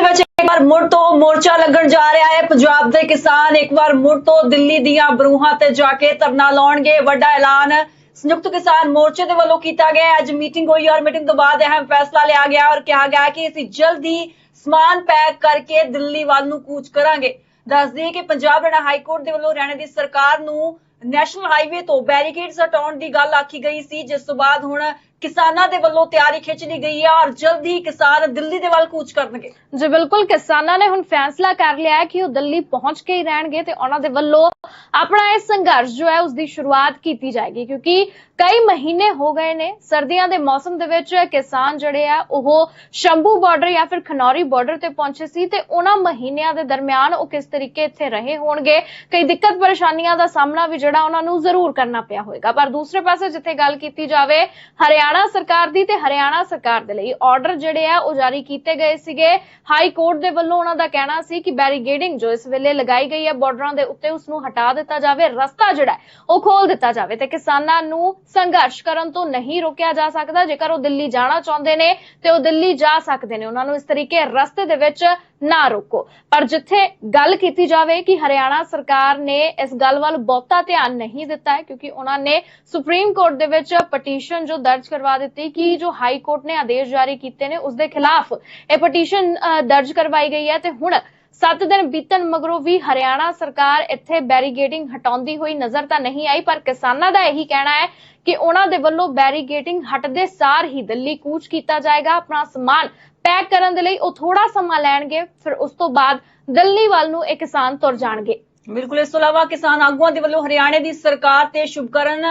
ਵਿੱਚ ਇੱਕ ਵਾਰ ਮੁੜ ਤੋਂ ਮੋਰਚਾ ਲੱਗਣ ਜਾ ਰਿਹਾ ਹੈ। ਪੰਜਾਬ ਦੇ ਕਿਸਾਨ ਇੱਕ ਵਾਰ ਮੁੜ ਤੋਂ ਦਿੱਲੀ ਦੀਆਂ ਬਰੂਹਾਂ ਤੇ ਜਾ ਕੇ ਧਰਨਾ ਲਾਉਣਗੇ। ਵੱਡਾ ਐਲਾਨ ਸੰਯੁਕਤ ਕਿਸਾਨ ਮੋਰਚੇ ਦੇ ਵੱਲੋਂ ਕੀਤਾ ਗਿਆ। ਅੱਜ ਮੀਟਿੰਗ ਹੋਈ ਔਰ ਮੀਟਿੰਗ ਤੋਂ ਬਾਅਦ ਅਹਿਮ ਫੈਸਲਾ ਲਿਆ ਗਿਆ ਔਰ ਕਿਹਾ ਗਿਆ ਕਿ ਅਸੀਂ ਜਲਦੀ ਸਮਾਨ ਪੈਕ ਕਰਕੇ ਦਿੱਲੀ ਵੱਲ ਨੂੰ ਕੂਚ ਕਰਾਂਗੇ। ਦੱਸ ਦਈਏ ਕਿ ਪੰਜਾਬ ਹਰਿਆਣਾ ਹਾਈ ਕੋਰਟ ਦੇ ਵੱਲੋਂ ਹਰਿਆਣਾ ਦੀ ਸਰਕਾਰ ਨੂੰ ਨੈਸ਼ਨਲ ਹਾਈਵੇ ਤੋਂ ਬੈਰੀਕੇਡਸ ਹਟਾਉਣ ਦੀ ਗੱਲ ਆਖੀ ਗਈ ਸੀ। ਜਿਸ ਤੋਂ ਬਾਅਦ ਹੁਣ ਕਿਸਾਨਾਂ ਦੇ ਵੱਲੋਂ ਤਿਆਰੀ ਖਿੱਚ ਲਈ ਗਈ ਹੈ ਔਰ ਜਲਦੀ ਹੀ ਕਿਸਾਨ ਦਿੱਲੀ ਦੇ ਵੱਲ ਕੂਚ ਕਰਨਗੇ। ਜੀ, ਬਿਲਕੁਲ, ਕਿਸਾਨਾਂ ਨੇ ਹੁਣ ਫੈਸਲਾ ਕਰ ਲਿਆ ਹੈ ਕਿ ਉਹ ਦਿੱਲੀ ਪਹੁੰਚ ਕੇ ਹੀ ਰਹਿਣਗੇ ਤੇ ਉਹਨਾਂ ਦੇ ਵੱਲੋਂ ਆਪਣਾ ਇਹ ਸੰਘਰਸ਼ ਜੋ ਹੈ ਉਸ ਦੀ ਸ਼ੁਰੂਆਤ ਕੀਤੀ ਜਾਏਗੀ, ਕਿਉਂਕਿ ਕਈ ਮਹੀਨੇ ਹੋ ਗਏ ਨੇ, ਸਰਦੀਆਂ ਦੇ ਮੌਸਮ ਦੇ ਵਿੱਚ ਕਿਸਾਨ ਜਿਹੜੇ ਆ, ਉਹ ਸ਼ੰਭੂ ਬਾਰਡਰ ਜਾਂ ਫਿਰ ਖਨੌਰੀ ਬਾਰਡਰ ਤੇ ਪਹੁੰਚੇ ਸੀ ਤੇ ਉਹਨਾਂ ਮਹੀਨਿਆਂ ਦੇ ਦਰਮਿਆਨ ਉਹ ਕਿਸ ਤਰੀਕੇ ਇੱਥੇ ਰਹੇ ਹੋਣਗੇ, ਕਈ ਦਿੱਕਤ ਪਰੇਸ਼ਾਨੀਆਂ ਦਾ ਸਾਹਮਣਾ ਵੀ ਜਿਹੜਾ ਉਹਨਾਂ ਨੂੰ ਜ਼ਰੂਰ ਕਰਨਾ ਪਿਆ ਹੋਵੇਗਾ ਪਰ ਦੂਸਰੇ ਪਾਸੇ ਜਿੱਥੇ ਗੱਲ ਕੀਤੀ ਜਾਵੇ, ਹਰਿਆਣਾ ਸਰਕਾਰ ਦੀ ਤੇ ਹਰਿਆਣਾ ਸਰਕਾਰ ਦੇ ਲਈ ਆਰਡਰ ਜਿਹੜੇ ਆ, ਉਹ ਜਾਰੀ ਕੀਤੇ ਗਏ ਸੀਗੇ। ਹਾਈ ਕੋਰਟ ਦੇ ਵੱਲੋਂ ਉਹਨਾਂ ਦਾ ਕਹਿਣਾ ਸੀ ਕਿ ਬੈਰੀਗੇਡਿੰਗ ਜੋ ਇਸ ਵੇਲੇ ਲਗਾਈ ਗਈ ਹੈ ਬਾਰਡਰਾਂ ਦੇ ਉੱਤੇ, ਉਸ ਨੂੰ ਹਟਾ ਦਿੱਤਾ ਜਾਵੇ। ਰਸਤਾ ਜਿਹੜਾ ਉਹ ਖੋਲ ਦਿੱਤਾ ਜਾਵੇ ਤੇ ਕਿਸਾਨਾਂ ਨੂੰ ਸੰਘਰਸ਼ ਕਰਨ ਤੋਂ ਨਹੀਂ ਰੋਕਿਆ ਜਾ ਸਕਦਾ। ਜੇਕਰ ਉਹ ਦਿੱਲੀ ਜਾਣਾ ਚਾਹੁੰਦੇ ਨੇ ਤੇ ਉਹ ਦਿੱਲੀ ਜਾ ਸਕਦੇ ਨੇ। ਉਹਨਾਂ ਨੂੰ ਇਸ ਤਰੀਕੇ ਰਸਤੇ ਦੇ ਵਿੱਚ ਨਾ ਰੋਕੋ। ਪਰ ਜਿੱਥੇ ਗੱਲ ਕੀਤੀ ਜਾਵੇ ਕਿ ਹਰਿਆਣਾ ਸਰਕਾਰ ਨੇ ਇਸ ਗੱਲ ਵੱਲ ਬਹੁਤਾ ਧਿਆਨ ਨਹੀਂ ਦਿੱਤਾ ਹੈ, ਕਿਉਂਕਿ ਉਹਨਾਂ ਨੇ ਸੁਪਰੀਮ ਕੋਰਟ ਦੇ ਵਿੱਚ ਪਟੀਸ਼ਨ ਜੋ ਦਰਜ ਕਰਵਾ ਦਿੱਤੀ ਕਿ ਜੋ ਹਾਈ ਕੋਰਟ ਨੇ ਆਦੇਸ਼ ਜਾਰੀ ਕੀਤੇ ਨੇ ਉਸ ਦੇ ਖਿਲਾਫ ਇਹ ਪਟੀਸ਼ਨ ਦਰਜ ਕਰਵਾਈ ਗਈ ਹੈ ਤੇ ਹੁਣ 7 ਦਿਨ ਬੀਤਣ ਮਗਰੋਂ ਵੀ ਹਰਿਆਣਾ ਸਰਕਾਰ ਇੱਥੇ ਬੈਰੀਗੇਡਿੰਗ ਹਟਾਉਂਦੀ ਹੋਈ ਨਜ਼ਰ ਤਾਂ ਨਹੀਂ ਆਈ, ਪਰ ਕਿਸਾਨਾਂ ਦਾ ਇਹੀ ਕਹਿਣਾ ਹੈ ਕਿ ਉਹਨਾਂ ਦੇ ਵੱਲੋਂ ਬੈਰੀਗੇਟਿੰਗ ਹਟਦੇ ਸਾਰ ਹੀ ਦਿੱਲੀ ਕੂਚ ਕੀਤਾ ਜਾਏਗਾ, ਆਪਣਾ ਸਮਾਨ ਪੈਕ ਕਰਨ ਦੇ ਲਈ ਉਹ ਥੋੜਾ ਸਮਾਂ ਲੈਣਗੇ, ਫਿਰ ਉਸ ਤੋਂ ਬਾਅਦ ਦਿੱਲੀ ਵੱਲ ਨੂੰ ਇਹ ਕਿਸਾਨ ਤੁਰ ਜਾਣਗੇ। ਬਿਲਕੁਲ, ਇਸ ਤੋਂ ਇਲਾਵਾ ਕਿਸਾਨ ਆਗੂਆਂ ਦੇ ਵੱਲੋਂ ਹਰਿਆਣੇ ਦੀ ਸਰਕਾਰ ਤੇ ਸ਼ੁਭਕਰਨ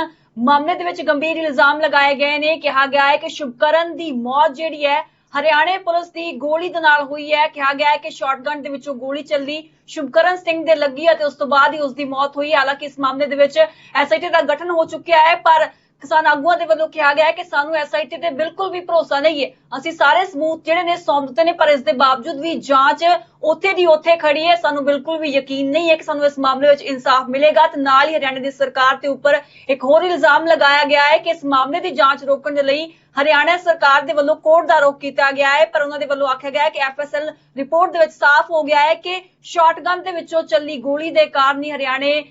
ਮਾਮਲੇ ਦੇ ਵਿੱਚ ਗੰਭੀਰ ਇਲਜ਼ਾਮ ਲਗਾਏ ਗਏ ਨੇ। ਕਿਹਾ ਗਿਆ ਹੈ ਕਿ ਸ਼ੁਭਕਰਨ ਦੀ ਮੌਤ ਜਿਹੜੀ ਹੈ, ਹਰਿਆਣੇ ਪੁਲਿਸ ਦੀ ਗੋਲੀ ਦੇ ਨਾਲ ਹੋਈ ਹੈ। ਕਿਹਾ ਗਿਆ ਹੈ ਕਿ ਸ਼ਾਟਗਨ ਦੇ ਵਿੱਚੋਂ ਗੋਲੀ ਚੱਲੀ, ਸ਼ੁਭਕਰਨ ਸਿੰਘ ਦੇ ਲੱਗੀ ਅਤੇ ਉਸ ਤੋਂ ਬਾਅਦ ਹੀ ਉਸ ਦੀ ਮੌਤ ਹੋਈ। ਹਾਲਾਂਕਿ ਇਸ ਮਾਮਲੇ ਦੇ ਵਿੱਚ ਐਸਆਈਟੀ ਦਾ ਗਠਨ ਹੋ ਚੁੱਕਿਆ ਹੈ, ਪਰ ਕਿਸਾਨ ਆਗੂਆਂ ਦੇ ਵੱਲੋਂ ਕਿਹਾ ਗਿਆ ਹੈ ਕਿ ਸਾਨੂੰ ਐਸਆਈਟੀ ਤੇ ਬਿਲਕੁਲ ਵੀ ਭਰੋਸਾ ਨਹੀਂ ਹੈ। ਅਸੀਂ ਸਾਰੇ ਸਬੂਤ ਜਿਹੜੇ ਨੇ ਸੌਂਪ ਦਿੱਤੇ ਨੇ, ਪਰ ਇਸ ਦੇ ਬਾਵਜੂਦ ਵੀ ਜਾਂਚ ਉੱਥੇ ਦੀ ਉੱਥੇ ਖੜੀ ਹੈ। ਸਾਨੂੰ ਬਿਲਕੁਲ ਵੀ ਯਕੀਨ ਨਹੀਂ ਹੈ ਕਿ ਸਾਨੂੰ ਇਸ ਮਾਮਲੇ ਵਿੱਚ ਇਨਸਾਫ ਮਿਲੇਗਾ ਤੇ ਨਾਲ ਹੀ ਹਰਿਆਣਾ ਦੀ ਸਰਕਾਰ ਤੇ ਉੱਪਰ ਇੱਕ ਹੋਰ ਇਲਜ਼ਾਮ ਲਗਾਇਆ ਗਿਆ ਹੈ ਕਿ ਇਸ ਮਾਮਲੇ ਦੀ ਜਾਂਚ ਰੋਕਣ ਦੇ ਲਈ ਹਰਿਆਣਾ ਸਰਕਾਰ ਦੇ ਵੱਲੋਂ ਕੋਰਟ ਦਾ ਰੁਖ ਕੀਤਾ ਗਿਆ ਹੈ। ਪਰ ਉਹਨਾਂ ਦੇ ਵੱਲੋਂ ਆਖਿਆ ਗਿਆ ਹੈ ਕਿ ਐਫਐਸਐਲ ਰਿਪੋਰਟ ਦੇ ਵਿੱਚ ਸਾਫ਼ ਹੋ ਗਿਆ ਹੈ ਕਿ ਸ਼ਾਟਗਨ ਦੇ ਵਿੱਚੋਂ ਚੱਲੀ ਗੋਲੀ ਦੇ ਕਾਰਨ ਹੀ ਹਰਿਆਣੇ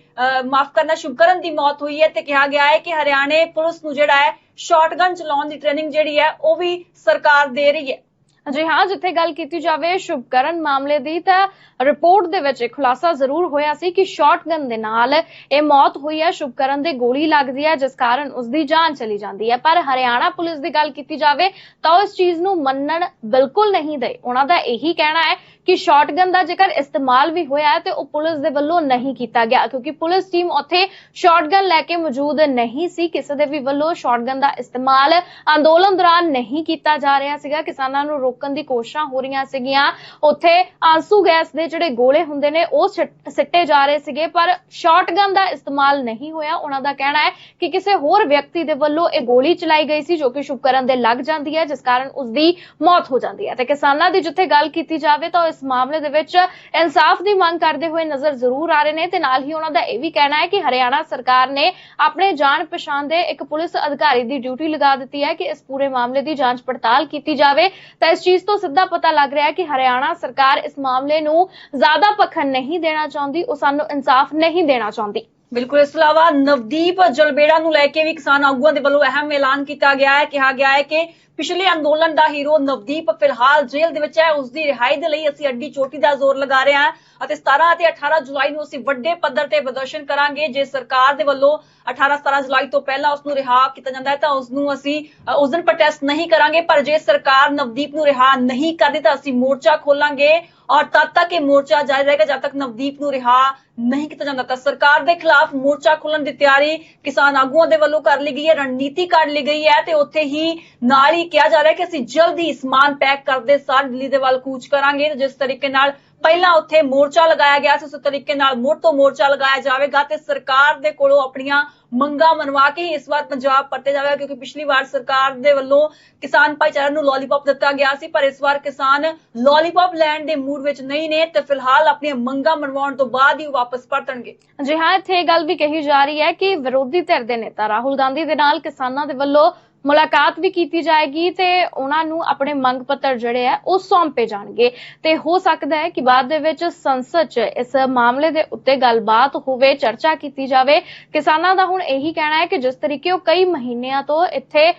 ਮਾਫ ਕਰਨਾ ਸ਼ੁਭਕਰਨ ਦੀ ਮੌਤ ਹੋਈ ਹੈ ਤੇ ਕਿਹਾ ਗਿਆ ਹੈ ਕਿ ਹਰਿਆਣੇ ਪੁਲਿਸ ਨੂੰ ਜਿਹੜਾ ਹੈ ਸ਼ਾਟਗਨ ਚਲਾਉਣ ਦੀ ਟ੍ਰੇਨਿੰਗ ਜਿਹੜੀ ਹੈ ਉਹ ਵੀ ਸਰਕਾਰ ਦੇ ਰਹੀ ਹੈ। ਜੀ ਹਾਂ, ਜਿੱਥੇ ਗੱਲ ਕੀਤੀ ਜਾਵੇ ਸ਼ੁਭਕਰਨ ਮਾਮਲੇ ਦੀ, ਤਾਂ ਰਿਪੋਰਟ ਦੇ ਵਿੱਚ ਇਹ ਖੁਲਾਸਾ ਜ਼ਰੂਰ ਹੋਇਆ ਸੀ ਕਿ ਸ਼ਾਟਗਨ ਦੇ ਨਾਲ ਇਹ ਮੌਤ ਹੋਈ ਹੈ, ਸ਼ੁਭਕਰਨ ਦੇ ਗੋਲੀ ਲੱਗਦੀ ਹੈ, ਜਿਸ ਕਾਰਨ ਉਸ ਦੀ ਜਾਨ ਚਲੀ ਜਾਂਦੀ ਹੈ। ਪਰ ਹਰਿਆਣਾ ਪੁਲਿਸ ਦੀ ਗੱਲ ਕੀਤੀ ਜਾਵੇ, ਤਾਂ ਉਹ ਚੀਜ਼ ਨੂੰ ਮੰਨਣ ਬਿਲਕੁਲ ਨਹੀਂ ਦੇ। ਉਹਨਾਂ ਦਾ ਇਹੀ ਕਹਿਣਾ ਹੈ ਕਿ ਸ਼ਾਟਗਨ ਦਾ ਜੇਕਰ ਇਸਤੇਮਾਲ ਵੀ ਹੋਇਆ ਹੈ, ਤੇ ਉਹ ਪੁਲਿਸ ਦੇ ਵੱਲੋਂ ਨਹੀਂ ਕੀਤਾ ਗਿਆ, ਕਿਉਂਕਿ ਪੁਲਿਸ ਟੀਮ ਉੱਥੇ ਸ਼ਾਟਗਨ ਲੈ ਕੇ ਮੌਜੂਦ ਨਹੀਂ ਸੀ। ਕਿਸੇ ਦੇ ਵੀ ਵੱਲੋਂ ਸ਼ਾਟਗਨ ਦਾ ਇਸਤੇਮਾਲ ਅੰਦੋਲਨ ਦੌਰਾਨ ਨਹੀਂ ਕੀਤਾ ਜਾ ਰਿਹਾ ਸੀਗਾ। ਕਿਸਾਨਾਂ ਨੂੰ ਰੋਕਣ ਦੀ ਕੋਸ਼ਿਸ਼ਾਂ ਹੋ ਰਹੀਆਂ ਸੀਗੀਆਂ। ਉੱਥੇ ਆਂਸੂ ਗੈਸ ਦੇ ਜਿਹੜੇ ਗੋਲੇ ਹੁੰਦੇ ਨੇ, ਉਹ ਸਿੱਟੇ ਜਾ ਰਹੇ ਸੀਗੇ, ਪਰ ਸ਼ਾਟਗਨ ਦਾ ਇਸਤੇਮਾਲ ਨਹੀਂ ਹੋਇਆ। ਉਹਨਾਂ ਦਾ ਕਹਿਣਾ ਹੈ ਕਿ ਕਿਸੇ ਹੋਰ ਵਿਅਕਤੀ ਦੇ ਵੱਲੋਂ ਇਹ ਗੋਲੀ ਚਲਾਈ ਗਈ ਸੀ, ਜੋ ਕਿ ਸ਼ੁਭਕਰਨ ਦੇ ਲੱਗ ਜਾਂਦੀ ਹੈ, ਜਿਸ ਕਾਰਨ ਉਸ ਦੀ ਮੌਤ ਹੋ ਜਾਂਦੀ ਹੈ। ਤੇ ਕਿਸਾਨਾਂ ਦੀ ਜਿੱਥੇ ਗੱਲ ਕੀਤੀ ਜਾਵੇ ਤਾਂ ਇਸ ਮਾਮਲੇ ਦੇ ਵਿੱਚ ਇਨਸਾਫ ਦੀ ਮੰਗ ਕਰਦੇ ਹੋਏ ਨਜ਼ਰ ਜ਼ਰੂਰ ਆ ਰਹੇ ਨੇ। ਤੇ ਨਾਲ ਹੀ ਉਹਨਾਂ ਦਾ ਇਹ ਵੀ ਕਹਿਣਾ ਹੈ ਕਿ ਹਰਿਆਣਾ ਸਰਕਾਰ ਨੇ ਆਪਣੇ ਜਾਣ ਪਛਾਣ ਦੇ ਇੱਕ ਪੁਲਿਸ ਅਧਿਕਾਰੀ ਦੀ ਡਿਊਟੀ ਲਗਾ ਦਿੱਤੀ ਹੈ ਕਿ ਇਸ ਪੂਰੇ ਮਾਮਲੇ ਦੀ ਜਾਂਚ ਪੜਤਾਲ ਕੀਤੀ ਜਾਵੇ। ਤਾਂ ਇਸ ਚੀਜ਼ ਤੋਂ ਸਿੱਧਾ ਪਤਾ ਲੱਗ ਰਿਹਾ ਹੈ ਕਿ ਹਰਿਆਣਾ ਸਰਕਾਰ ਇਸ ਮਾਮਲੇ ਨੂੰ ਜ਼ਿਆਦਾ ਪਖਨ ਨਹੀਂ ਦੇਣਾ ਚਾਹੁੰਦੀ, ਉਹ ਸਾਨੂੰ ਇਨਸਾਫ ਨਹੀਂ ਦੇਣਾ ਚਾਹੁੰਦੀ। ਬਿਲਕੁਲ, ਇਸ ਤੋਂ ਇਲਾਵਾ ਨਵਦੀਪ ਜਲਬੇੜਾ ਨੂੰ ਲੈ ਕੇ ਵੀ ਕਿਸਾਨ ਆਗੂਆਂ ਦੇ ਵੱਲੋਂ ਅਹਿਮ ਐਲਾਨ ਕੀਤਾ ਗਿਆ ਹੈ, ਕਿਹਾ ਗਿਆ ਹੈ ਕਿ ਪਿਛਲੇ ਅੰਦੋਲਨ ਦਾ ਹੀਰੋ ਨਵਦੀਪ ਫਿਲਹਾਲ ਜੇਲ੍ਹ ਦੇ ਵਿੱਚ ਹੈ, ਉਸ ਦੀ ਰਿਹਾਈ ਦੇ ਲਈ ਅਸੀਂ ਅੱਡੀ ਚੋਟੀ ਦਾ ਜ਼ੋਰ ਲਗਾ ਰਹੇ ਹਾਂ ਅਤੇ 17 ਅਤੇ 18 ਜੁਲਾਈ ਨੂੰ ਅਸੀਂ ਵੱਡੇ ਪੱਧਰ ਤੇ ਪ੍ਰਦਰਸ਼ਨ ਕਰਾਂਗੇ। ਜੇ ਸਰਕਾਰ ਦੇ ਵੱਲੋਂ 18 17 ਜੁਲਾਈ ਤੋਂ ਪਹਿਲਾਂ ਉਸ ਨੂੰ ਰਿਹਾ ਕੀਤਾ ਜਾਂਦਾ ਹੈ, ਤਾਂ ਉਸ ਨੂੰ ਅਸੀਂ ਉਸ ਦਿਨ ਪ੍ਰੋਟੈਸਟ ਨਹੀਂ ਕਰਾਂਗੇ, ਪਰ ਜੇ ਸਰਕਾਰ ਨਵਦੀਪ ਨੂੰ ਰਿਹਾ ਨਹੀਂ ਕਰਦੀ ਤਾਂ ਅਸੀਂ ਮੋਰਚਾ ਖੋਲਾਂਗੇ। ਔਰ ਤਦ ਤੱਕ ਇਹ ਮੋਰਚਾ ਜਾਰੀ ਰਹੇਗਾ, ਜਦ ਤੱਕ ਨਵਦੀਪ ਨੂੰ ਰਿਹਾ ਨਹੀਂ ਕੀਤਾ ਜਾਂਦਾ। ਤਾਂ ਸਰਕਾਰ ਦੇ ਖਿਲਾਫ ਮੋਰਚਾ ਖੋਲਣ ਦੀ ਤਿਆਰੀ ਕਿਸਾਨ ਆਗੂਆਂ ਦੇ ਵੱਲੋਂ ਕਰ ਲਈ ਗਈ ਹੈ, ਰਣਨੀਤੀ ਕੱਢ ਲਈ ਗਈ ਹੈ ਤੇ ਉੱਥੇ ਹੀ ਨਾਲ ਹੀ ਕਿਹਾ ਜਾ ਰਿਹਾ ਹੈ ਕਿ ਅਸੀਂ ਜਲਦੀ ਸਮਾਨ ਪੈਕ ਕਰਦੇ ਸਾਰ ਦਿੱਲੀ ਦੇ ਵੱਲ ਕੂਚ ਕਰਾਂਗੇ ਜਿਸ ਤਰੀਕੇ ਨਾਲ ਪਹਿਲਾਂ ਉੱਥੇ ਮੋਰਚਾ ਲਗਾਇਆ ਗਿਆ ਸੀ, ਉਸੇ ਤਰੀਕੇ ਨਾਲ ਮੁੜ ਤੋਂ ਮੋਰਚਾ ਲਗਾਇਆ ਜਾਵੇਗਾ ਤੇ ਸਰਕਾਰ ਦੇ ਕੋਲੋਂ ਆਪਣੀਆਂ ਮੰਗਾਂ ਮਨਵਾ ਕੇ ਇਸ ਵਾਰ ਪੰਜਾਬ ਪਰਤੇ ਜਾਵੇਗਾ, ਕਿਉਂਕਿ ਪਿਛਲੀ ਵਾਰ ਸਰਕਾਰ ਦੇ ਵੱਲੋਂ ਕਿਸਾਨ ਭਾਈਚਾਰੇ ਨੂੰ ਲੋਲੀਪੌਪ ਦਿੱਤਾ ਗਿਆ ਸੀ, ਪਰ ਇਸ ਵਾਰ ਕਿਸਾਨ ਲੋਲੀਪੌਪ ਲੈਣ ਦੇ ਮੂਡ ਵਿੱਚ ਨਹੀਂ ਨੇ ਤੇ ਫਿਲਹਾਲ ਆਪਣੀਆਂ ਮੰਗਾਂ ਮਨਵਾਉਣ ਤੋਂ ਬਾਅਦ ਹੀ ਵਾਪਸ ਪਰਤਣਗੇ। ਜੀ ਹਾਂ, ਇੱਥੇ ਇਹ ਗੱਲ ਵੀ ਕਹੀ ਜਾ ਰਹੀ ਹੈ ਕਿ ਵਿਰੋਧੀ ਧਿਰ ਦੇ ਨੇਤਾ ਰਾਹੁਲ ਗਾਂਧੀ ਦੇ ਨਾਲ ਕਿਸਾਨਾਂ ਦੇ ਵੱਲੋਂ ਮੁਲਾਕਾਤ ਵੀ ਕੀਤੀ ਜਾਏਗੀ ਤੇ ਉਹਨਾਂ ਨੂੰ ਆਪਣੇ ਮੰਗ ਪੱਤਰ ਜਿਹੜੇ ਆ ਉਹ ਸੌਂਪੇ ਜਾਣਗੇ। ਤੇ ਹੋ ਸਕਦਾ ਹੈ ਕਿ ਬਾਅਦ ਦੇ ਵਿੱਚ ਸੰਸਦ 'ਚ ਇਸ ਮਾਮਲੇ ਦੇ ਉੱਤੇ ਗੱਲਬਾਤ ਹੋਵੇ, ਚਰਚਾ ਕੀਤੀ ਜਾਵੇ। ਕਿਸਾਨਾਂ ਦਾ ਹੁਣ ਇਹੀ ਕਹਿਣਾ ਹੈ ਕਿ ਜਿਸ ਤਰੀਕੇ ਉਹ ਕਈ ਮਹੀਨਿਆਂ ਤੋਂ ਇੱਥੇ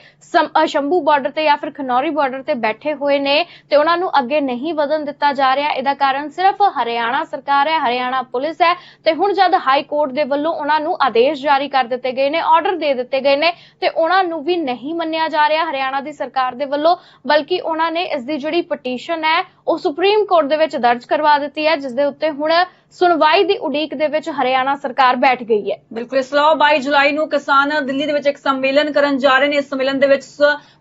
ਸ਼ੰਭੂ ਬਾਰਡਰ ਤੇ ਜਾਂ ਫਿਰ ਖਨੌਰੀ ਬਾਰਡਰ ਤੇ ਬੈਠੇ ਹੋਏ ਨੇ ਤੇ ਉਹਨਾਂ ਨੂੰ ਅੱਗੇ ਨਹੀਂ ਵਧਣ ਦਿੱਤਾ ਜਾ ਰਿਹਾ। ਇਹਦਾ ਕਾਰਨ ਸਿਰਫ ਹਰਿਆਣਾ ਸਰਕਾਰ ਹੈ, ਹਰਿਆਣਾ ਪੁਲਿਸ ਹੈ ਤੇ ਹੁਣ ਜਦ ਹਾਈ ਕੋਰਟ ਦੇ ਵੱਲੋਂ ਉਹਨਾਂ ਨੂੰ ਆਦੇਸ਼ ਜਾਰੀ ਕਰ ਦਿੱਤੇ ਗਏ ਨੇ ਆਰਡਰ ਦੇ ਦਿੱਤੇ ਗਏ ਨੇ ਤੇ ਉਹਨਾਂ ਨੂੰ ਵੀ ਨਹੀਂ ਮੰਨਿਆ ਜਾ ਰਿਹਾ ਹਰਿਆਣਾ ਦੀ ਸਰਕਾਰ ਦੇ ਵੱਲੋਂ, ਬਲਕਿ ਉਹਨਾਂ ਨੇ ਇਸ ਦੀ ਜਿਹੜੀ ਪਟੀਸ਼ਨ ਹੈ, ਉਹ ਸੁਪਰੀਮ ਕੋਰਟ ਦੇ ਵਿੱਚ ਦਰਜ ਕਰਵਾ ਦਿੱਤੀ ਹੈ ਜਿਸ ਦੇ ਉੱਤੇ ਹੁਣ ਸੁਣਵਾਈ ਦੀ ਉਡੀਕ ਦੇ ਵਿੱਚ ਹਰਿਆਣਾ ਸਰਕਾਰ ਬੈਠ ਗਈ ਹੈ। ਬਿਲਕੁਲ, ਇਸ ਤੋਂ 22 ਜੁਲਾਈ ਨੂੰ ਕਿਸਾਨ ਦਿੱਲੀ ਦੇ ਵਿੱਚ ਇੱਕ ਸੰਮੇਲਨ ਕਰਨ ਜਾ ਰਹੇ ਨੇ। ਇਸ ਸੰਮੇਲਨ ਦੇ ਵਿੱਚ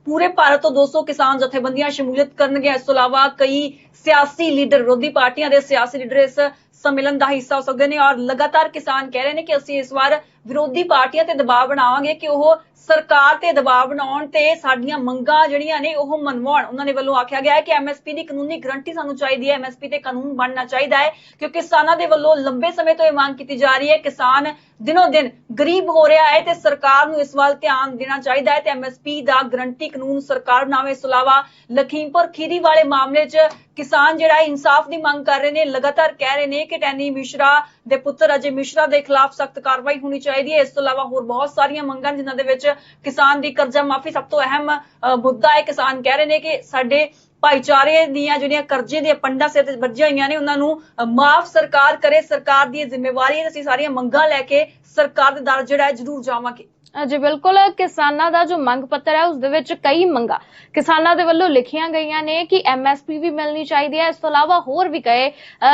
ਪੂਰੇ ਭਾਰਤ ਤੋਂ 200 ਕਿਸਾਨ ਜਥੇਬੰਦੀਆਂ ਸ਼ਮੂਲੀਅਤ ਕਰਨਗੇ। ਇਸ ਤੋਂ ਇਲਾਵਾ ਕਈ ਸਿਆਸੀ ਲੀਡਰ, ਵਿਰੋਧੀ ਪਾਰਟੀਆਂ ਦੇ ਸਿਆਸੀ ਲੀਡਰ ਇਸ ਸੰਮੇਲਨ ਦਾ ਹਿੱਸਾ ਹੋ ਸਕਦੇ ਨੇ। ਔਰ ਲਗਾਤਾਰ ਕਿਸਾਨ ਕਹਿ ਰਹੇ ਨੇ ਕਿ ਅਸੀਂ ਇਸ ਵਾਰ ਵਿਰੋਧੀ ਪਾਰਟੀਆਂ ਤੇ ਦਬਾਅ ਬਣਾਵਾਂਗੇ ਕਿ ਉਹ ਸਰਕਾਰ ਤੇ ਦਬਾਅ ਬਣਾਉਣ ਤੇ ਸਾਡੀਆਂ ਮੰਗਾਂ ਜਿਹੜੀਆਂ ਨੇ ਉਹ ਮਨਵਾਉਣ ਉਹਨਾਂ ਨੇ ਵੱਲੋਂ ਆਖਿਆ ਗਿਆ ਹੈ ਕਿ ਐਮਐਸਪੀ ਦੀ ਕਾਨੂੰਨੀ ਗਰੰਟੀ ਸਾਨੂੰ ਚਾਹੀਦੀ ਹੈ। ਐਮਐਸਪੀ ਤੇ ਕਾਨੂੰਨ ਬਣਨਾ ਚਾਹੀਦਾ ਹੈ ਕਿਉਂਕਿ ਕਿਸਾਨਾਂ ਦੇ ਵੱਲੋਂ ਲੰਬੇ ਸਮੇਂ ਤੋਂ ਇਹ ਮੰਗ ਕੀਤੀ ਜਾ ਰਹੀ ਹੈ। ਕਿਸਾਨ ਦਿਨੋ ਦਿਨ ਗਰੀਬ ਹੋ ਰਿਹਾ ਹੈ ਤੇ ਸਰਕਾਰ ਨੂੰ ਇਸ ਵੱਲ ਧਿਆਨ ਦੇਣਾ ਚਾਹੀਦਾ ਹੈ ਤੇ ਐਮਐਸਪੀ ਦਾ ਗਰੰਟੀ ਕਾਨੂੰਨ ਸਰਕਾਰ ਬਣਾਵੇ। ਇਸ ਤੋਂ ਇਲਾਵਾ ਲਖੀਮਪੁਰ ਖੀਰੀ ਵਾਲੇ ਮਾਮਲੇ 'ਚ ਕਿਸਾਨ ਜਿਹੜਾ ਇਨਸਾਫ ਦੀ ਮੰਗ ਕਰ ਰਹੇ ਨੇ। ਲਗਾਤਾਰ ਕਹਿ ਰਹੇ ਨੇ ਕਿ ਟੈਨੀ ਮਿਸ਼ਰਾ ਦੇ ਪੁੱਤਰ ਅਜੇ ਮਿਸ਼ਰਾ ਦੇ ਖਿਲਾਫ ਸਖਤ ਕਾਰਵਾਈ ਹੋਣੀ ਚਾਹੀਦੀ ਹੈ। ਇਸ ਤੋਂ ਇਲਾਵਾ ਹੋਰ ਬਹੁਤ ਸਾਰੀਆਂ ਮੰਗਾਂ ਨੇ ਜਿਨ੍ਹਾਂ ਦੇ ਵਿੱਚ ਕਿਸਾਨ ਦੀ ਕਰਜ਼ਾ ਮਾਫੀ ਸਭ ਤੋਂ ਅਹਿਮ ਮੁੱਦਾ ਹੈ ਕਿਸਾਨ ਕਹਿ ਰਹੇ ਨੇ ਕਿ ਸਾਡੇ ਭਾਈਚਾਰੇ ਦੀਆਂ ਜਿਹੜੀਆਂ ਕਰਜ਼ੇ ਦੀਆਂ ਪੰਡਾਂ ਸਿਰ ਤੇ ਵੱਜੀਆਂ ਹੋਈਆਂ ਨੇ, ਉਹਨਾਂ ਨੂੰ ਮਾਫ ਸਰਕਾਰ ਕਰੇ, ਸਰਕਾਰ ਦੀ ਇਹ ਜ਼ਿੰਮੇਵਾਰੀ ਹੈ, ਅਸੀਂ ਸਾਰੀਆਂ ਮੰਗਾਂ ਲੈ ਕੇ ਸਰਕਾਰ ਦੇ ਦਰ ਜਿਹੜਾ ਹੈ ਜ਼ਰੂਰ ਜਾਵਾਂਗੇ। ਜੀ ਬਿਲਕੁਲ ਕਿਸਾਨਾਂ ਦਾ ਜੋ ਮੰਗ ਪੱਤਰ ਹੈ, ਉਸ ਦੇ ਵਿੱਚ ਕਈ ਮੰਗਾਂ। ਕਿਸਾਨਾਂ ਦੇ ਵੱਲੋਂ ਲਿਖੀਆਂ ਗਈਆਂ ਨੇ ਕਿ ਐਮਐਸਪੀ ਵੀ ਮਿਲਣੀ ਚਾਹੀਦੀ ਹੈ। ਇਸ ਤੋਂ ਇਲਾਵਾ ਹੋਰ ਵੀ ਕਈ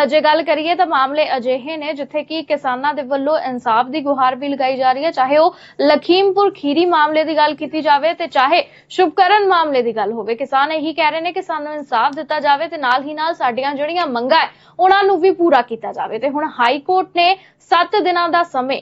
ਜੇ ਗੱਲ ਕਰੀਏ ਤਾਂ ਮਾਮਲੇ ਅਜਿਹੇ ਨੇ ਜਿੱਥੇ ਕਿ ਕਿਸਾਨਾਂ ਦੇ ਵੱਲੋਂ ਇਨਸਾਫ ਦੀ ਗੁਹਾਰ ਵੀ ਲਗਾਈ ਜਾ ਰਹੀ ਹੈ। ਚਾਹੇ ਉਹ ਲਖੀਮਪੁਰ ਖੀਰੀ ਮਾਮਲੇ ਦੀ ਗੱਲ ਕੀਤੀ ਜਾਵੇ ਤੇ ਚਾਹੇ ਸ਼ੁਭਕਰਨ ਮਾਮਲੇ ਦੀ ਗੱਲ ਹੋਵੇ। ਕਿਸਾਨ ਇਹੀ ਕਹਿ ਰਹੇ ਨੇ ਕਿ ਸਾਨੂੰ ਇਨਸਾਫ ਦਿੱਤਾ ਜਾਵੇ ਤੇ ਨਾਲ ਹੀ ਨਾਲ ਸਾਡੀਆਂ ਜਿਹੜੀਆਂ ਮੰਗਾਂ ਉਹਨਾਂ ਨੂੰ ਵੀ ਪੂਰਾ ਕੀਤਾ ਜਾਵੇ। ਤੇ ਹੁਣ ਹਾਈ ਕੋਰਟ ਨੇ 7 ਦਿਨਾਂ ਦਾ ਸਮੇਂ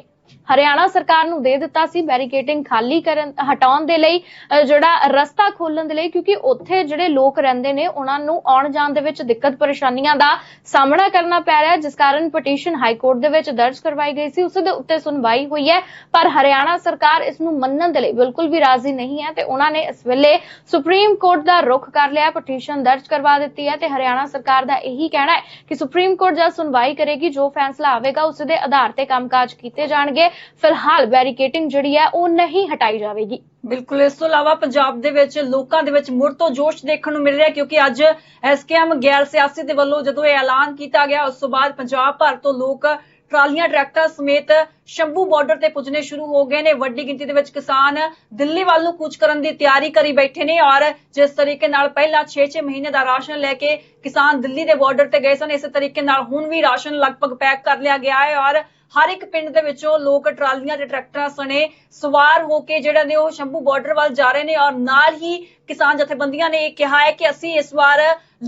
ਹਰਿਆਣਾ ਸਰਕਾਰ ਨੂੰ ਦੇ ਦਿੱਤਾ ਸੀ ਬੈਰੀਕੇਟਿੰਗ ਖਾਲੀ ਕਰਨ, ਹਟਾਉਣ ਦੇ ਲਈ ਜਿਹੜਾ ਰਸਤਾ ਖੋਲਣ ਦੇ ਲਈ, ਕਿਉਂਕਿ ਉੱਥੇ ਜਿਹੜੇ ਲੋਕ ਰਹਿੰਦੇ ਨੇ, ਉਹਨਾਂ ਨੂੰ ਆਉਣ ਜਾਣ ਦੇ ਵਿੱਚ ਦਿੱਕਤ ਪਰੇਸ਼ਾਨੀਆਂ ਦਾ ਸਾਹਮਣਾ ਕਰਨਾ ਪੈ ਰਿਹਾ ਜਿਸ ਕਾਰਨ ਪਟੀਸ਼ਨ ਹਾਈ ਕੋਰਟ ਦੇ ਵਿੱਚ ਦਰਜ ਕਰਵਾਈ ਗਈ ਸੀ। ਉਸ ਦੇ ਉੱਤੇ ਸੁਣਵਾਈ ਹੋਈ ਹੈ, ਪਰ ਹਰਿਆਣਾ ਸਰਕਾਰ ਇਸ ਨੂੰ ਮੰਨਣ ਦੇ ਲਈ ਬਿਲਕੁਲ ਵੀ ਰਾਜ਼ੀ ਨਹੀਂ ਹੈ ਤੇ ਉਹਨਾਂ ਨੇ ਇਸ ਵੇਲੇ ਸੁਪਰੀਮ ਕੋਰਟ ਦਾ ਰੁਖ ਕਰ ਲਿਆ ਪਟੀਸ਼ਨ ਦਰਜ ਕਰਵਾ ਦਿੱਤੀ ਹੈ ਤੇ ਹਰਿਆਣਾ ਸਰਕਾਰ ਦਾ ਇਹੀ ਕਹਿਣਾ ਹੈ ਕਿ ਸੁਪਰੀਮ ਕੋਰਟ ਜਦ ਸੁਣਵਾਈ ਕਰੇਗੀ, ਜੋ ਫੈਸਲਾ ਆਵੇਗਾ, ਉਸ ਦੇ ਆਧਾਰ ਤੇ ਕੰਮਕਾਜ ਕੀਤੇ ਜਾਣਗੇ। ਫਿਲਹਾਲ ਬੈਰੀਕੇਟਿੰਗ ਜਿਹੜੀ ਹੈ ਉਹ ਨਹੀਂ ਹਟਾਈ ਜਾਵੇਗੀ। ਬਿਲਕੁਲ, ਇਸ ਤੋਂ ਇਲਾਵਾ ਪੰਜਾਬ ਦੇ ਵਿੱਚ ਲੋਕਾਂ ਦੇ ਵਿੱਚ ਮੁੜ ਤੋਂ ਜੋਸ਼ ਦੇਖਣ ਨੂੰ ਮਿਲ ਰਿਹਾ ਕਿਉਂਕਿ ਅੱਜ ਐਸਕੇਐਮ ਗੈਰ ਸਿਆਸੀ ਦੇ ਵੱਲੋਂ ਜਦੋਂ ਇਹ ਐਲਾਨ ਕੀਤਾ ਗਿਆ, ਉਸ ਤੋਂ ਬਾਅਦ ਪੰਜਾਬ ਭਰ ਤੋਂ ਲੋਕ ਟਰਾਲੀਆਂ, ਟਰੈਕਟਰ ਸਮੇਤ ਸ਼ੰਭੂ ਬਾਰਡਰ ਤੇ ਪੁੱਜਣੇ ਸ਼ੁਰੂ ਹੋ ਗਏ ਨੇ। ਵੱਡੀ ਗਿਣਤੀ ਦੇ ਵਿੱਚ ਕਿਸਾਨ ਦਿੱਲੀ ਵੱਲ ਨੂੰ ਕੂਚ ਕਰਨ ਦੀ ਤਿਆਰੀ ਕਰੀ ਬੈਠੇ ਨੇ ਔਰ ਜਿਸ ਤਰੀਕੇ ਨਾਲ ਪਹਿਲਾਂ 6-6 ਮਹੀਨੇ ਦਾ ਰਾਸ਼ਨ ਲੈ ਕੇ ਕਿਸਾਨ ਦਿੱਲੀ ਦੇ ਬਾਰਡਰ ਤੇ ਗਏ ਸਨ, ਇਸੇ ਤਰੀਕੇ ਨਾਲ ਹੁਣ ਵੀ ਰਾਸ਼ਨ ਲਗਭਗ ਪੈਕ ਕਰ ਲਿਆ ਗਿਆ ਹੈ ਔਰ ਹਰ ਇੱਕ ਪਿੰਡ ਦੇ ਵਿੱਚੋਂ ਲੋਕ ਟਰਾਲੀਆਂ ਤੇ ਟਰੈਕਟਰਾਂ ਸਣੇ ਸਵਾਰ ਹੋ ਕੇ ਜਿਹੜਾ ਨੇ ਉਹ ਸ਼ੰਭੂ ਬਾਰਡਰ ਵੱਲ ਜਾ ਰਹੇ ਨੇ ਔਰ ਨਾਲ ਹੀ ਕਿਸਾਨ ਜਥੇਬੰਦੀਆਂ ਨੇ ਇਹ ਕਿਹਾ ਹੈ ਕਿ ਅਸੀਂ ਇਸ ਵਾਰ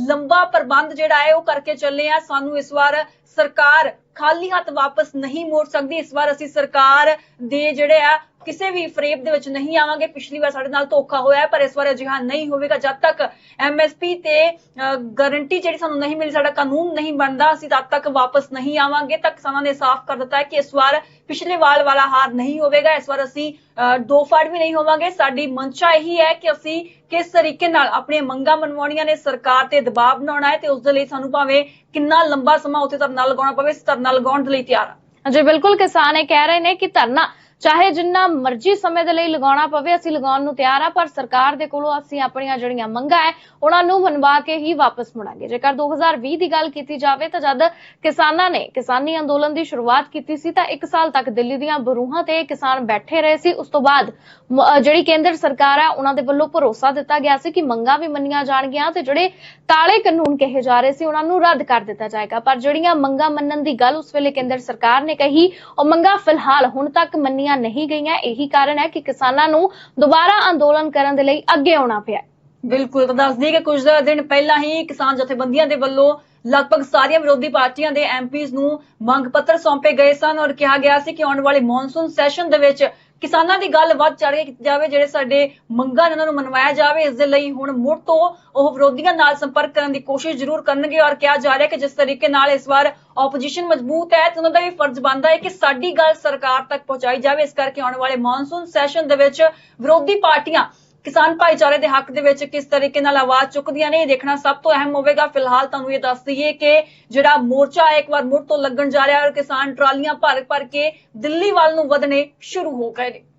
ਲੰਬਾ ਪ੍ਰਬੰਧ ਜਿਹੜਾ ਹੈ ਉਹ ਕਰਕੇ ਚੱਲੇ ਆ ਸਾਨੂੰ ਇਸ ਵਾਰ ਸਰਕਾਰ ਖਾਲੀ ਹੱਥ ਵਾਪਸ ਨਹੀਂ ਮੋੜ ਸਕਦੀ। ਇਸ ਵਾਰ ਅਸੀਂ ਸਰਕਾਰ ਦੇ ਜਿਹੜੇ ਆ ਕਿਸੇ ਵੀ ਫਰੇਬ ਦੇ ਵਿੱਚ ਨਹੀਂ ਆਵਾਂਗੇ। ਪਿਛਲੀ ਵਾਰ ਸਾਡੇ ਨਾਲ ਧੋਖਾ ਹੋਇਆ ਪਰ ਇਸ ਵਾਰ ਅਜਿਹਾ ਨਹੀਂ ਹੋਵੇਗਾ। ਜਦ ਤੱਕ ਐਮਐਸਪੀ ਤੇ ਗਾਰੰਟੀ ਜਿਹੜੀ ਸਾਨੂੰ ਨਹੀਂ ਮਿਲੀ, ਸਾਡਾ ਕਾਨੂੰਨ ਨਹੀਂ ਬਣਦਾ, ਅਸੀਂ ਤਦ ਤੱਕ ਵਾਪਸ ਨਹੀਂ ਆਵਾਂਗੇ। ਤਾਂ ਕਿਸਾਨਾਂ ਨੇ ਸਾਫ਼ ਕਰ ਦਿੱਤਾ ਹੈ ਕਿ ਇਸ ਵਾਰ ਪਿਛਲੇ ਵਾਰ ਵਾਲਾ ਹਾਰ ਨਹੀਂ ਹੋਵੇਗਾ। ਇਸ ਵਾਰ ਅਸੀਂ ਦੋ ਫਾੜ ਵੀ ਨਹੀਂ ਹੋਵਾਂਗੇ। ਸਾਡੀ ਮਨਸ਼ਾ ਇਹੀ ਹੈ ਕਿ ਅਸੀਂ ਕਿਸ ਤਰੀਕੇ ਨਾਲ ਆਪਣੀਆਂ ਮੰਗਾਂ ਮਨਵਾਉਣੀਆਂ ਨੇ, ਸਰਕਾਰ ਤੇ ਦਬਾਅ ਬਣਾਉਣਾ ਹੈ ਤੇ ਉਸ ਦੇ ਲਈ ਸਾਨੂੰ ਭਾਵੇਂ ਕਿੰਨਾ ਲੰਬਾ ਸਮਾਂ ਉੱਥੇ ਧਰਨਾ ਲਗਾਉਣਾ ਪਵੇ ਧਰਨਾ ਲਗਾਉਣ ਦੇ ਲਈ ਤਿਆਰ ਹਾਂ। ਜੀ ਬਿਲਕੁਲ ਕਿਸਾਨ ਇਹ ਕਹਿ ਰਹੇ ਨੇ ਕਿ ਧਰਨਾ ਚਾਹੇ ਜਿੰਨਾ ਮਰਜ਼ੀ ਸਮੇਂ ਦੇ ਲਈ ਲਗਾਉਣਾ ਪਵੇ, ਅਸੀਂ ਲਗਾਉਣ ਨੂੰ ਤਿਆਰ ਆ, ਪਰ ਸਰਕਾਰ ਦੇ ਕੋਲੋਂ ਅਸੀਂ ਆਪਣੀਆਂ ਜਿਹੜੀਆਂ ਮੰਗਾਂ ਹੈ ਉਹਨਾਂ ਨੂੰ ਮਨਵਾ ਕੇ ਹੀ ਵਾਪਸ ਮੁੜਾਂਗੇ। ਜੇਕਰ 2020 ਦੀ ਗੱਲ ਕੀਤੀ ਜਾਵੇ ਤਾਂ ਜਦ ਕਿਸਾਨਾਂ ਨੇ ਕਿਸਾਨੀ ਅੰਦੋਲਨ ਦੀ ਸ਼ੁਰੂਆਤ ਕੀਤੀ ਸੀ ਤਾਂ 1 ਸਾਲ ਤੱਕ ਦਿੱਲੀ ਦੀਆਂ ਬਰੂਹਾਂ ਤੇ ਕਿਸਾਨ ਬੈਠੇ ਰਹੇ ਸੀ। ਉਸ ਤੋਂ ਬਾਅਦ ਜਿਹੜੀ ਕੇਂਦਰ ਸਰਕਾਰ ਹੈ ਉਹਨਾਂ ਦੇ ਵੱਲੋਂ ਭਰੋਸਾ ਦਿੱਤਾ ਗਿਆ ਸੀ ਕਿ ਮੰਗਾਂ ਵੀ ਮੰਨੀਆਂ ਜਾਣਗੀਆਂ ਤੇ ਜਿਹੜੇ ਕਾਲੇ ਕਾਨੂੰਨ ਕਹੇ ਜਾ ਰਹੇ ਸੀ, ਉਹਨਾਂ ਨੂੰ ਰੱਦ ਕਰ ਦਿੱਤਾ ਜਾਏਗਾ। ਪਰ ਜਿਹੜੀਆਂ ਮੰਗਾਂ ਮੰਨਣ ਦੀ ਗੱਲ ਉਸ ਵੇਲੇ ਕੇਂਦਰ ਸਰਕਾਰ ਨੇ ਕਹੀ, ਉਹ ਮੰਗਾਂ ਫਿਲਹਾਲ ਹੁਣ ਤੱਕ ਮੰਨੀਆਂ ਨਹੀਂ ਗਈਆਂ, ਇਹੀ ਕਾਰਨ ਹੈ ਕਿ ਕਿਸਾਨਾਂ ਨੂੰ ਦੁਬਾਰਾ ਅੰਦੋਲਨ ਕਰਨ ਦੇ ਲਈ ਅੱਗੇ ਆਉਣਾ ਪਿਆ ਬਿਲਕੁਲ, ਤਾਂ ਦੱਸ ਦਈਏ ਕਿ ਕੁਝ ਦਿਨ ਪਹਿਲਾਂ ਹੀ ਕਿਸਾਨ ਜਥੇਬੰਦੀਆਂ ਦੇ ਵੱਲੋਂ ਲਗਭਗ ਸਾਰੀਆਂ ਵਿਰੋਧੀ ਪਾਰਟੀਆਂ ਦੇ ਐਮਪੀਜ਼ ਨੂੰ ਮੰਗ ਪੱਤਰ ਸੌਂਪੇ ਗਏ ਸਨ ਔਰ ਕਿਹਾ ਗਿਆ ਸੀ ਕਿ ਆਉਣ ਵਾਲੇ ਮੌਨਸੂਨ ਸੈਸ਼ਨ ਦੇ ਵਿੱਚ ਕਿਸਾਨਾਂ ਦੀ ਗੱਲ ਵੱਧ ਚੜ੍ਹ ਕੇ ਕੀਤੀ ਜਾਵੇ, ਜਿਹੜੇ ਸਾਡੇ ਮੰਗਾਂ ਨੇ ਉਹਨਾਂ ਨੂੰ ਮਨਵਾਇਆ ਜਾਵੇ, ਇਸ ਦੇ ਲਈ ਹੁਣ ਮੁੜ ਤੋਂ ਉਹ ਵਿਰੋਧੀਆਂ ਨਾਲ ਸੰਪਰਕ ਕਰਨ ਦੀ ਕੋਸ਼ਿਸ਼ ਜ਼ਰੂਰ ਕਰਨਗੇ ਔਰ ਕਿਹਾ ਜਾ ਰਿਹਾ ਕਿ ਜਿਸ ਤਰੀਕੇ ਨਾਲ ਇਸ ਵਾਰ ਆਪੋਜੀਸ਼ਨ ਮਜ਼ਬੂਤ ਹੈ ਤੇ ਉਹਨਾਂ ਦਾ ਵੀ ਫਰਜ਼ ਬਣਦਾ ਹੈ ਕਿ ਸਾਡੀ ਗੱਲ ਸਰਕਾਰ ਤੱਕ ਪਹੁੰਚਾਈ ਜਾਵੇ। ਇਸ ਕਰਕੇ ਆਉਣ ਵਾਲੇ ਮੌਨਸੂਨ ਸੈਸ਼ਨ ਦੇ ਵਿੱਚ ਵਿਰੋਧੀ ਪਾਰਟੀਆਂ ਕਿਸਾਨ ਭਾਈਚਾਰੇ ਦੇ ਹੱਕ ਦੇ ਵਿੱਚ ਕਿਸ ਤਰੀਕੇ ਨਾਲ ਆਵਾਜ਼ ਚੁੱਕਦੀਆਂ ਨੇ, ਇਹ ਦੇਖਣਾ ਸਭ ਤੋਂ ਅਹਿਮ ਹੋਵੇਗਾ। ਫਿਲਹਾਲ ਤੁਹਾਨੂੰ ਇਹ ਦੱਸ ਦਈਏ ਕਿ ਜਿਹੜਾ ਮੋਰਚਾ ਹੈ, ਇੱਕ ਵਾਰ ਮੁੜ ਤੋਂ ਲੱਗਣ ਜਾ ਰਿਹਾ ਹੈ ਔਰ ਕਿਸਾਨ ਟਰਾਲੀਆਂ ਭਰ ਭਰ ਕੇ ਦਿੱਲੀ ਵੱਲ ਨੂੰ ਵਧਣੇ ਸ਼ੁਰੂ ਹੋ ਗਏ ਨੇ।